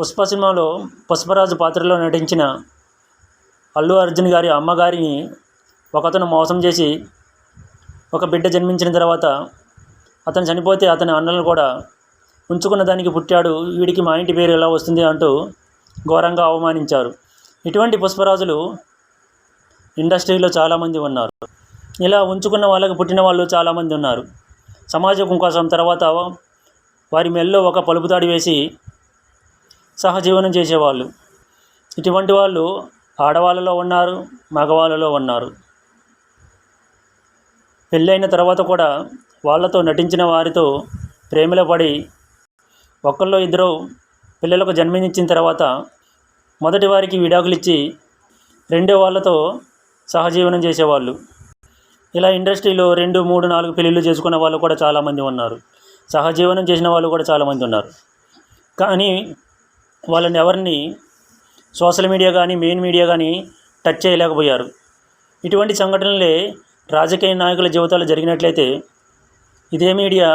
పుష్ప సినిమాలో పుష్పరాజు పాత్రలో నటించిన అల్లు అర్జున్ గారి అమ్మగారిని ఒకతను మోసం చేసి ఒక బిడ్డ జన్మించిన తర్వాత అతను చనిపోతే అతని అన్నలను కూడా ఉంచుకున్న దానికి పుట్టాడు. వీడికి మా ఇంటి పేరు ఎలా వస్తుంది అంటూ ఘోరంగా అవమానించారు. ఇటువంటి పుష్పరాజులు ఇండస్ట్రీలో చాలామంది ఉన్నారు. ఇలా ఉంచుకున్న వాళ్ళకు పుట్టిన వాళ్ళు చాలామంది ఉన్నారు. సమాజం కోసం తర్వాత వారి మెల్లో ఒక పలుపుతాడి వేసి సహజీవనం చేసేవాళ్ళు. ఇటువంటి వాళ్ళు ఆడవాళ్ళలో ఉన్నారు మగవాళ్ళలో ఉన్నారు. పెళ్ళైన తర్వాత కూడా వాళ్ళతో నటించిన వారితో ప్రేమలో పడి ఒకళ్ళో ఇద్దరు పిల్లలకు జన్మనిచ్చిన తర్వాత మొదటి వారికి విడాకులు ఇచ్చి రెండో వాళ్ళతో సహజీవనం చేసేవాళ్ళు. ఇలా ఇండస్ట్రీలో రెండు మూడు నాలుగు పెళ్ళిళ్ళు చేసుకున్న వాళ్ళు కూడా చాలామంది ఉన్నారు. సహజీవనం చేసిన వాళ్ళు కూడా చాలామంది ఉన్నారు. కానీ వాళ్ళని ఎవరిని సోషల్ మీడియా కానీ మెయిన్ మీడియా కానీ టచ్ చేయలేకపోయారు. ఇటువంటి సంఘటనలే రాజకీయ నాయకుల జీవితాలు జరిగినట్లయితే ఇదే మీడియా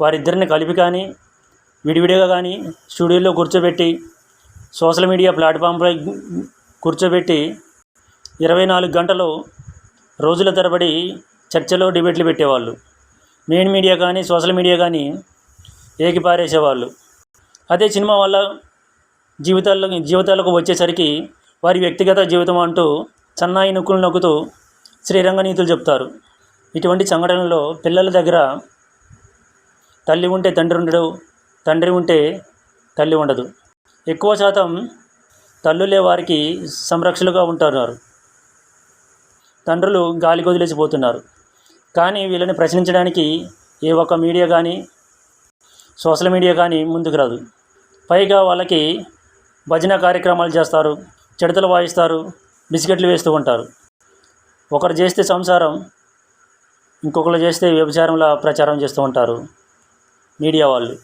వారిద్దరిని కలిపి కానీ విడివిడిగా కానీ స్టూడియోలో కూర్చోబెట్టి సోషల్ మీడియా ప్లాట్ఫామ్పై కూర్చోబెట్టి ఇరవై నాలుగు గంటలు రోజుల తరబడి చర్చలో డిబేట్లు పెట్టేవాళ్ళు. మెయిన్ మీడియా కానీ సోషల్ మీడియా కానీ ఏకిపారేసేవాళ్ళు. అదే సినిమా వల్ల జీవితాల్లో జీవితాలకు వచ్చేసరికి వారి వ్యక్తిగత జీవితం అంటూ సన్నాయి నొక్కులు నొక్కుతూ శ్రీరంగ నీతులు చెప్తారు. ఇటువంటి సంఘటనలో పిల్లల దగ్గర తల్లి ఉంటే తండ్రి ఉండడు తండ్రి ఉంటే తల్లి ఉండదు. ఎక్కువ శాతం తల్లులే వారికి సంరక్షలుగా ఉంటున్నారు. తండ్రులు గాలి వదిలేసిపోతున్నారు కానీ వీళ్ళని ప్రశ్నించడానికి ఏ ఒక్క మీడియా కానీ సోషల్ మీడియా కానీ ముందుకు రాదు. పైగా వాళ్ళకి భజన కార్యక్రమాలు చేస్తారు చిడతలు వాయిస్తారు బిస్కెట్లు వేస్తూ ఉంటారు. ఒకరు చేస్తే సంసారం ఇంకొకరు చేస్తే వ్యభిచారంలా ప్రచారం చేస్తూ ఉంటారు మీడియా వాళ్ళు.